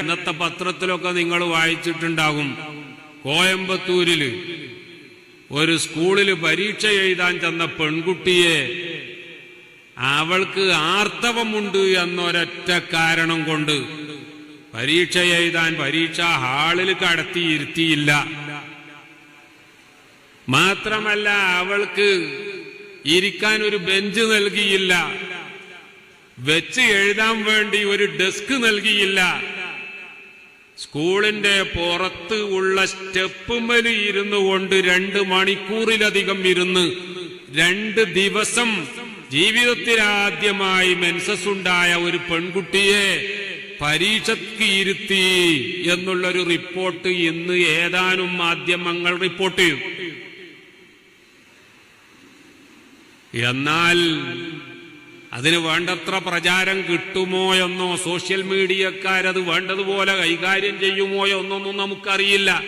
ഇന്നത്തെ പത്രത്തിലൊക്കെ നിങ്ങൾ വായിച്ചിട്ടുണ്ടാകും. കോയമ്പത്തൂരിൽ ഒരു സ്കൂളിൽ പരീക്ഷ എഴുതാൻ ചെന്ന പെൺകുട്ടിയെ അവൾക്ക് ആർത്തവമുണ്ട് എന്നൊരൊറ്റ കാരണം കൊണ്ട് പരീക്ഷ എഴുതാൻ പരീക്ഷാ ഹാളിൽ കടത്തിയിരുത്തിയില്ല. മാത്രമല്ല അവൾക്ക് ഇരിക്കാൻ ഒരു ബെഞ്ച് നൽകിയില്ല. വെച്ച് എഴുതാൻ വേണ്ടി ഒരു ഡെസ്ക് നൽകിയില്ല. സ്കൂളിന്റെ പുറത്ത് ഉള്ള സ്റ്റെപ്പുമൽ ഇരുന്നു കൊണ്ട് രണ്ട് മണിക്കൂറിലധികം ഇരുന്ന് രണ്ട് ദിവസം ജീവിതത്തിലാദ്യമായി മെൻസസ് ഉണ്ടായ ഒരു പെൺകുട്ടിയെ പരീക്ഷയ്ക്ക് ഇരുത്തി എന്നുള്ളൊരു റിപ്പോർട്ട് ഇന്ന് ഏതാനും മാധ്യമങ്ങൾ റിപ്പോർട്ട് ചെയ്തു എന്നാൽ അതിന് വേണ്ടത്ര പ്രചാരം കിട്ടുമോ എന്നോ സോഷ്യൽ മീഡിയക്കാരത് വേണ്ടതുപോലെ കൈകാര്യം ചെയ്യുമോ എന്നൊന്നും നമുക്കറിയില്ല.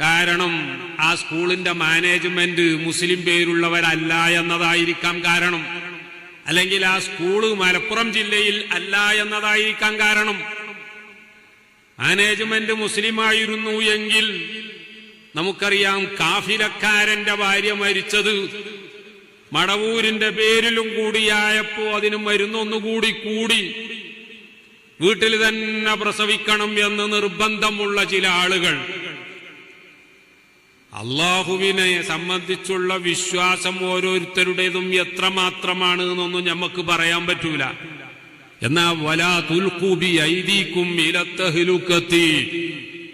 കാരണം ആ സ്കൂളിന്റെ മാനേജ്മെന്റ് മുസ്ലിം പേരുള്ളവരല്ല എന്നതായിരിക്കാം കാരണം. അല്ലെങ്കിൽ ആ സ്കൂൾ മലപ്പുറം ജില്ലയിൽ അല്ല എന്നതായിരിക്കാം കാരണം. മാനേജ്മെന്റ് മുസ്ലിമായിരുന്നു എങ്കിൽ നമുക്കറിയാം കാഫിലക്കാരന്റെ ഭാര്യ മരിച്ചത് മടവൂരിന്റെ പേരിലും കൂടിയായപ്പോ അതിന് മരുന്നൊന്നുകൂടി കൂടി. വീട്ടിൽ തന്നെ പ്രസവിക്കണം എന്ന് നിർബന്ധമുള്ള ചില ആളുകൾ. അള്ളാഹുവിനെ സംബന്ധിച്ചുള്ള വിശ്വാസം ഓരോരുത്തരുടേതും എത്രമാത്രമാണ് എന്നൊന്നും നമുക്ക് പറയാൻ പറ്റൂല. എന്നാ വലാ തുൽക്കൂബി ഐദീക്കും ഇലത്തഹിലുക്കത്തി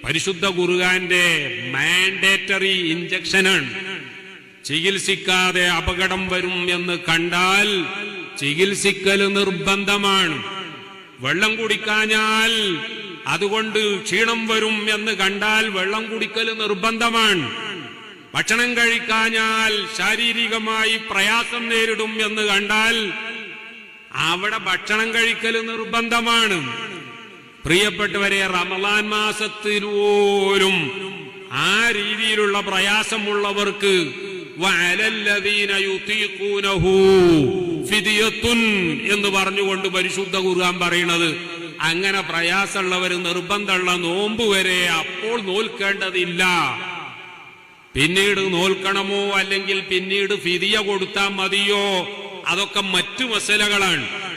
പരിശുദ്ധ ഖുർആന്റെ മാൻഡേറ്ററി ഇഞ്ചക്ഷനാണ് ചികിത്സിക്കാതെ അപകടം വരും എന്ന് കണ്ടാൽ ചികിത്സിക്കൽ നിർബന്ധമാണ്. വെള്ളം കുടിക്കാഞ്ഞാൽ അതുകൊണ്ട് ക്ഷീണം വരും എന്ന് കണ്ടാൽ വെള്ളം കുടിക്കൽ നിർബന്ധമാണ്. ഭക്ഷണം കഴിക്കാഞ്ഞാൽ ശാരീരികമായി പ്രയാസം നേരിടും എന്ന് കണ്ടാൽ അവിടെ ഭക്ഷണം കഴിക്കൽ നിർബന്ധമാണ്. പ്രിയപ്പെട്ടവരെ റമലാൻ മാസത്തിലൂരും ആ രീതിയിലുള്ള പ്രയാസമുള്ളവർക്ക് എന്ന് പറഞ്ഞുകൊണ്ട് പരിശുദ്ധ ഖുർആൻ പറയുന്നത്. അങ്ങനെ പ്രയാസമുള്ളവർ നിർബന്ധമുള്ള നോമ്പ് വരെ അപ്പോൾ നോൽക്കേണ്ടതില്ല. പിന്നീട് നോൽക്കണമോ അല്ലെങ്കിൽ പിന്നീട് ഫിതിയ കൊടുത്താൽ മതിയോ? അതൊക്കെ മറ്റു മസലകളാണ്.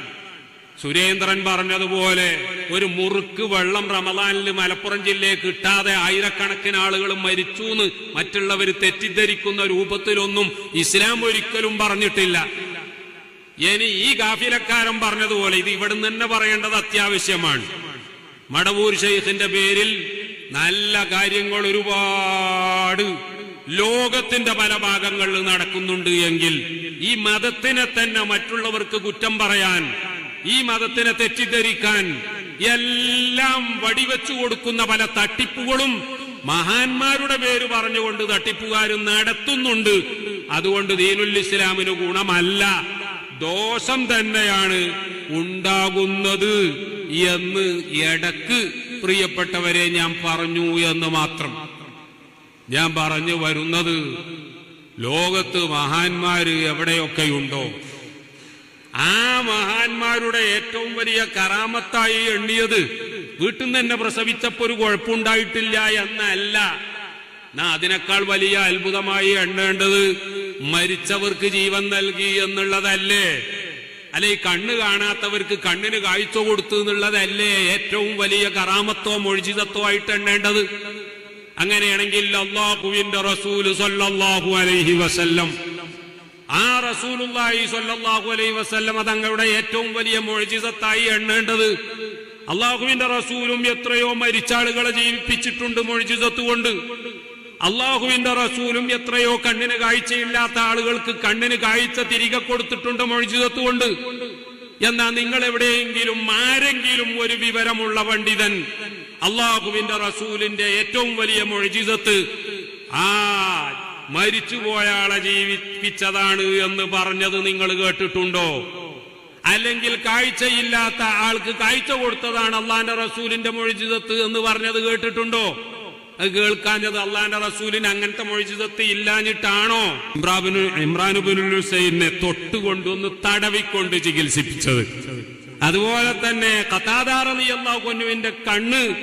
സുരേന്ദ്രൻ പറഞ്ഞതുപോലെ ഒരു മുറുക്ക് വെള്ളം റമദാനിൽ മലപ്പുറം ജില്ലയെ കിട്ടാതെ ആയിരക്കണക്കിന് ആളുകൾ മരിച്ചു എന്ന് മറ്റുള്ളവർ തെറ്റിദ്ധരിക്കുന്ന രൂപത്തിലൊന്നും ഇസ്ലാം ഒരിക്കലും പറഞ്ഞിട്ടില്ല. ഇനി ഈ ഗാഫിലക്കാരൻ പറഞ്ഞതുപോലെ ഇത് ഇവിടുന്ന് തന്നെ പറയേണ്ടത് അത്യാവശ്യമാണ്. മടവൂർ ഷെയ്ഖിന്റെ പേരിൽ നല്ല കാര്യങ്ങൾ ഒരുപാട് ലോകത്തിന്റെ പല ഭാഗങ്ങളിൽ നടക്കുന്നുണ്ട് എങ്കിൽ ഈ മതത്തിനെ തന്നെ മറ്റുള്ളവർക്ക് കുറ്റം പറയാൻ ഈ മതത്തിനെ തെറ്റിദ്ധരിക്കാൻ എല്ലാം വടിവെച്ചു കൊടുക്കുന്ന പല തട്ടിപ്പുകളും മഹാന്മാരുടെ പേര് പറഞ്ഞുകൊണ്ട് തട്ടിപ്പുകാരും നടത്തുന്നുണ്ട്. അതുകൊണ്ട് ദീനുൽ ഇസ്ലാമിന് ഗുണമല്ല. ദോഷം തന്നെയാണ് ഉണ്ടാകുന്നത് എന്ന് ഇടയ്ക്ക് പ്രിയപ്പെട്ടവരെ ഞാൻ പറഞ്ഞു എന്ന് മാത്രം. ഞാൻ പറഞ്ഞു വരുന്നത് ലോകത്ത് മഹാന്മാര് എവിടെയൊക്കെയുണ്ടോ? ആ മഹാന്മാരുടെ ഏറ്റവും വലിയ കറാമത്തായി എണ്ണിയത് വീട്ടിൽ നിന്ന് തന്നെ പ്രസവിച്ചപ്പോ ഒരു കുഴപ്പമുണ്ടായിട്ടില്ല എന്നല്ല. നാ അതിനേക്കാൾ വലിയ അത്ഭുതമായി എണ്ണേണ്ടത് മരിച്ചവർക്ക് ജീവൻ നൽകി എന്നുള്ളതല്ലേ? അല്ലെ ഈ കണ്ണ് കാണാത്തവർക്ക് കണ്ണിന് കാഴ്ച കൊടുത്തു എന്നുള്ളതല്ലേ ഏറ്റവും വലിയ കറാമത്തോ മൊഴിജിതത്വോ ആയിട്ട് എണ്ണേണ്ടത്? അങ്ങനെയാണെങ്കിൽ അള്ളാഹുവിന്റെ റസൂൽ സല്ലല്ലാഹു അലൈഹി വസല്ലം ആ റസൂലുള്ളാഹി സ്വല്ലല്ലാഹു അലൈഹി വസല്ലം തങ്ങളുടെ ഏറ്റവും വലിയ മൊഴിജിസത്തായി എണ്ണേണ്ടത് അള്ളാഹുവിന്റെ റസൂലും എത്രയോ മരിച്ച ആളുകളെ ജീവിപ്പിച്ചിട്ടുണ്ട് മൊഴിജിസത്ത് കൊണ്ട്. അള്ളാഹുവിന്റെ റസൂലും എത്രയോ കണ്ണിന് കാഴ്ചയില്ലാത്ത ആളുകൾക്ക് കണ്ണിന് കാഴ്ച തിരികെ കൊടുത്തിട്ടുണ്ട് മൊഴിജിസത്ത് കൊണ്ട്. എന്നാ നിങ്ങൾ എവിടെയെങ്കിലും ആരെങ്കിലും ഒരു വിവരമുള്ള പണ്ഡിതൻ അള്ളാഹുവിന്റെ റസൂലിന്റെ ഏറ്റവും വലിയ മൊഴിജിസത്ത് ആ മരിച്ചുപോയ ആളെ ജീവിപ്പിച്ചതാണ് എന്ന് പറഞ്ഞത് നിങ്ങൾ കേട്ടിട്ടുണ്ടോ? അല്ലെങ്കിൽ കാഴ്ചയില്ലാത്ത ആൾക്ക് കാഴ്ച കൊടുത്തതാണ് അള്ളാന്റെ റസൂലിന്റെ മൊഴിജിതത്ത് എന്ന് പറഞ്ഞത് കേട്ടിട്ടുണ്ടോ? അത് കേൾക്കാഞ്ഞത് അള്ളാന്റെ റസൂലിന് അങ്ങനത്തെ മൊഴിജിതത്ത് ഇല്ലാഞ്ഞിട്ടാണോ? ഇമ്രാബിനു ഇമ്രാനുബിൻ ഹുസൈനെ തൊട്ടുകൊണ്ടൊന്ന് തടവിക്കൊണ്ട് ചികിത്സിപ്പിച്ചത്. അതുപോലെ തന്നെ എന്ന കൊന്നുവിന്റെ കണ്ണ്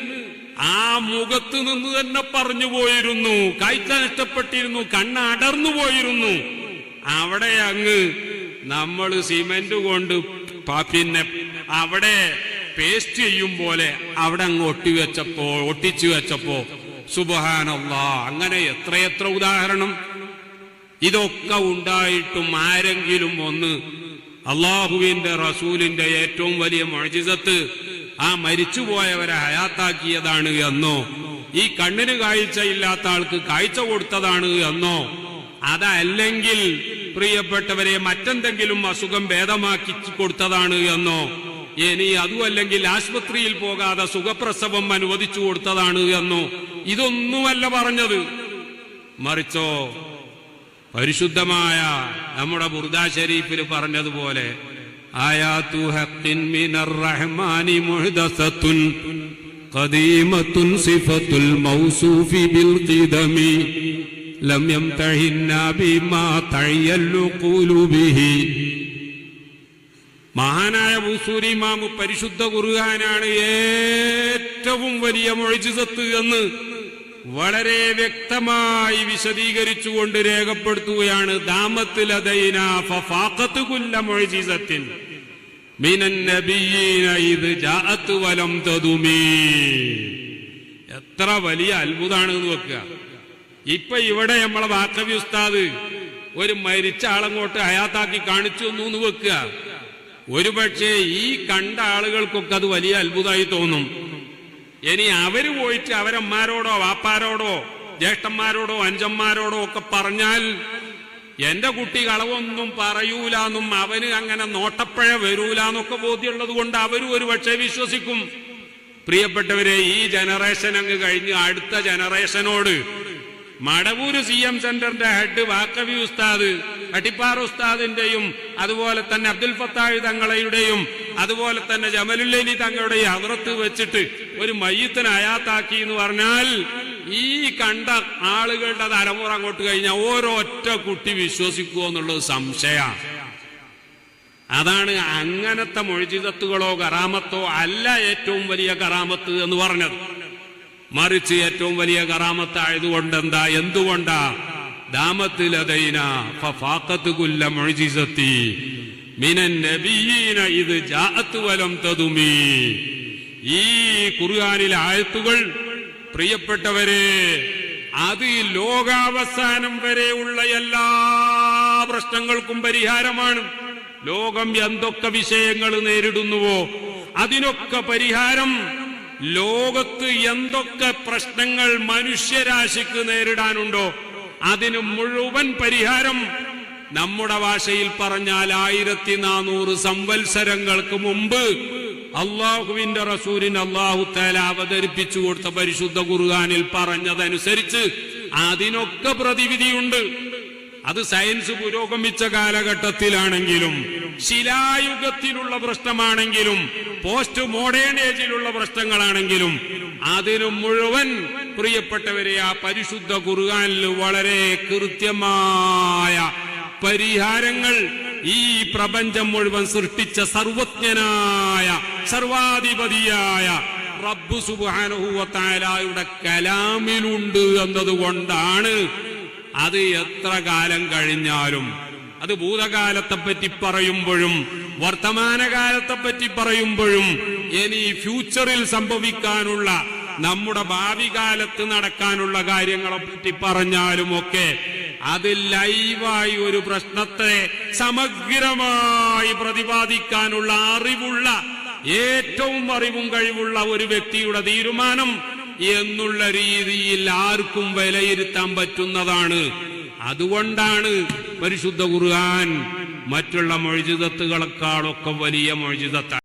ആ മുഖത്ത് നിന്ന് തന്നെ പറഞ്ഞു പോയിരുന്നു. കാഴ്ച നഷ്ടപ്പെട്ടിരുന്നു കണ്ണ് അടർന്നു പോയിരുന്നു. അവിടെ അങ്ങ് നമ്മൾ സിമെന്റ് കൊണ്ട് പിന്നെ അവിടെ പേസ്റ്റ് ചെയ്യും പോലെ അവിടെ അങ്ങ് ഒട്ടിവെച്ചപ്പോ ഒട്ടിച്ചു വെച്ചപ്പോ സുബഹാനല്ല അങ്ങനെ എത്രയെത്ര ഉദാഹരണം. ഇതൊക്കെ ഉണ്ടായിട്ടും ആരെങ്കിലും ഒന്ന് അള്ളാഹുവിന്റെ റസൂലിന്റെ ഏറ്റവും വലിയ മൊഴിസത്ത് ആ മരിച്ചുപോയവരെ ഹയാത്താക്കിയതാണ് എന്നോ ഈ കണ്ണിന് കാഴ്ച ഇല്ലാത്ത ആൾക്ക് കാഴ്ച കൊടുത്തതാണ് എന്നോ അതല്ലെങ്കിൽ പ്രിയപ്പെട്ടവരെ മറ്റെന്തെങ്കിലും അസുഖം ഭേദമാക്കി കൊടുത്തതാണ് എന്നോ ഇനി അതുമല്ലെങ്കിൽ ആശുപത്രിയിൽ പോകാതെ സുഖപ്രസവം അനുവദിച്ചു കൊടുത്തതാണ് എന്നോ ഇതൊന്നുമല്ല പറഞ്ഞത്. മറിച്ചോ പരിശുദ്ധമായ നമ്മുടെ ബുർദാ ഷരീഫിൽ പറഞ്ഞതുപോലെ ആയാത്തു ഹഖിൻ മിനർ റഹ്മാനി മുഹ്ദസത്തുൻ ഖദീമത്തുൻ സിഫത്തുൽ മൗസൂഫി ബിൽ ഖിദമി ലം യംതഹിന്ന ബിമാ തയ്യല്ലു ഖുലൂബിഹി മഹാനായ ബൂസൂരി മാമു പരിശുദ്ധ ഖുർആനാണ് ഏറ്റവും വലിയ മൊഴിജിസത്ത് എന്ന് വളരെ വ്യക്തമായി വിശദീകരിച്ചുകൊണ്ട് രേഖപ്പെടുത്തുകയാണ് ദാമത്തിലതൈന കുല്ല എത്ര വലിയ അത്ഭുതമാണ് എന്ന് വെക്കുക. ഇപ്പൊ ഇവിടെ നമ്മളെ വാക്കവി ഉസ്താദ് ഒരു മരിച്ച ആളങ്ങോട്ട് അയാത്താക്കി കാണിച്ചു തന്നു എന്ന് വെക്കുക. ഒരുപക്ഷെ ഈ കണ്ട ആളുകൾക്കൊക്കെ അത് വലിയ അത്ഭുതമായി തോന്നും. ഇനി അവർ പോയിട്ട് അവരമ്മാരോടോ വാപ്പാരോടോ ജ്യേഷ്ഠന്മാരോടോ അഞ്ചന്മാരോടോ ഒക്കെ പറഞ്ഞാൽ എന്റെ കുട്ടി കളവൊന്നും പറയൂലെന്നും അവന് അങ്ങനെ നോട്ടപ്പഴ വരൂലെന്നൊക്കെ ബോധ്യമുള്ളത് കൊണ്ട് അവരും ഒരു പക്ഷേ വിശ്വസിക്കും. പ്രിയപ്പെട്ടവരെ ഈ ജനറേഷൻ അങ്ങ് കഴിഞ്ഞ് അടുത്ത ജനറേഷനോട് മടവൂര് സി എം സെന്ററിന്റെ ഹെഡ് വാക്കവി ഉസ്താദ് അട്ടിപ്പാറ ഉസ്താദിന്റെയും അതുപോലെ തന്നെ അബ്ദുൽ ഫത്താഹി തങ്ങളുടെയും അതുപോലെ തന്നെ ജമലുല്ലി തങ്ങളുടെയും അതിർത്ത് വെച്ചിട്ട് ഒരു മയ്യത്തിന് അയാത്താക്കി എന്ന് പറഞ്ഞാൽ ഈ കണ്ട ആളുകളുടെ തലമുറ അങ്ങോട്ട് കഴിഞ്ഞാൽ ഓരോറ്റ കുട്ടി വിശ്വസിക്കുമോ എന്നുള്ളത് സംശയമാണ് അതാണ് അങ്ങനത്തെ മൊഴിജിതത്തുകളോ കറാമത്തോ അല്ല ഏറ്റവും വലിയ കറാമത്ത് എന്ന് പറഞ്ഞത്. മറിച്ച് ഏറ്റവും വലിയ കറാമത്തായതുകൊണ്ട് എന്താ? എന്തുകൊണ്ടാ? ദാമത്തിലതൈന കുല്ല മിനൻ ഇത് ജാഅത്ത് വലം തതുമീ ഈ ഖുർആനിലെ ആയത്തുകൾ പ്രിയപ്പെട്ടവരെ അത് ലോകാവസാനം വരെയുള്ള എല്ലാ പ്രശ്നങ്ങൾക്കും പരിഹാരമാണ്. ലോകം എന്തൊക്കെ വിഷയങ്ങൾ നേരിടുന്നുവോ അതിനൊക്കെ പരിഹാരം ലോകത്ത് എന്തൊക്കെ പ്രശ്നങ്ങൾ മനുഷ്യരാശിക്ക് നേരിടാനുണ്ടോ അതിന് മുഴുവൻ പരിഹാരം നമ്മുടെ ഭാഷയിൽ പറഞ്ഞാൽ ആയിരത്തി നാനൂറ് സംവത്സരങ്ങൾക്ക് മുമ്പ് അള്ളാഹുവിന്റെ റസൂലിന് അള്ളാഹു തല അവതരിപ്പിച്ചു കൊടുത്ത പരിശുദ്ധ ഖുർആനിൽ പറഞ്ഞതനുസരിച്ച് അതിനൊക്കെ പ്രതിവിധിയുണ്ട്. അത് സയൻസ് പുരോഗമിച്ച കാലഘട്ടത്തിലാണെങ്കിലും ശിലായുഗത്തിലുള്ള പ്രശ്നമാണെങ്കിലും പോസ്റ്റ് മോഡേൺ ഏജിലുള്ള പ്രശ്നങ്ങളാണെങ്കിലും അതിനു മുഴുവൻ പ്രിയപ്പെട്ടവരെ ആ പരിശുദ്ധ ഖുർആനിൽ വളരെ കൃത്യമായ പരിഹാരങ്ങൾ ഈ പ്രപഞ്ചം മുഴുവൻ സൃഷ്ടിച്ച സർവജ്ഞനായ സർവാധിപതിയായ റബ്ബു സുബാനുഹൂവത്തായാലയുടെ കലാമിലുണ്ട് എന്നതുകൊണ്ടാണ് അത് എത്ര കാലം കഴിഞ്ഞാലും അത് ഭൂതകാലത്തെ പറ്റി പറയുമ്പോഴും വർത്തമാനകാലത്തെ പറ്റി പറയുമ്പോഴും ഇനി ഫ്യൂച്ചറിൽ സംഭവിക്കാനുള്ള നമ്മുടെ ഭാവി കാലത്ത് നടക്കാനുള്ള കാര്യങ്ങളെ പറ്റി പറഞ്ഞാലും ഒക്കെ അത് ലൈവായി ഒരു പ്രശ്നത്തെ സമഗ്രമായി പ്രതിപാദിക്കാനുള്ള അറിവുള്ള ഏറ്റവും അറിവും കഴിവുള്ള ഒരു വ്യക്തിയുടെ തീരുമാനം എന്നുള്ള രീതിയിൽ ആർക്കും വിലയിരുത്താൻ പറ്റുന്നതാണ്. അതുകൊണ്ടാണ് പരിശുദ്ധ ഖുർആൻ മറ്റുള്ള മൊഴിജിതത്തുകളെക്കാളൊക്കെ വലിയ മൊഴിജിതത്താണ്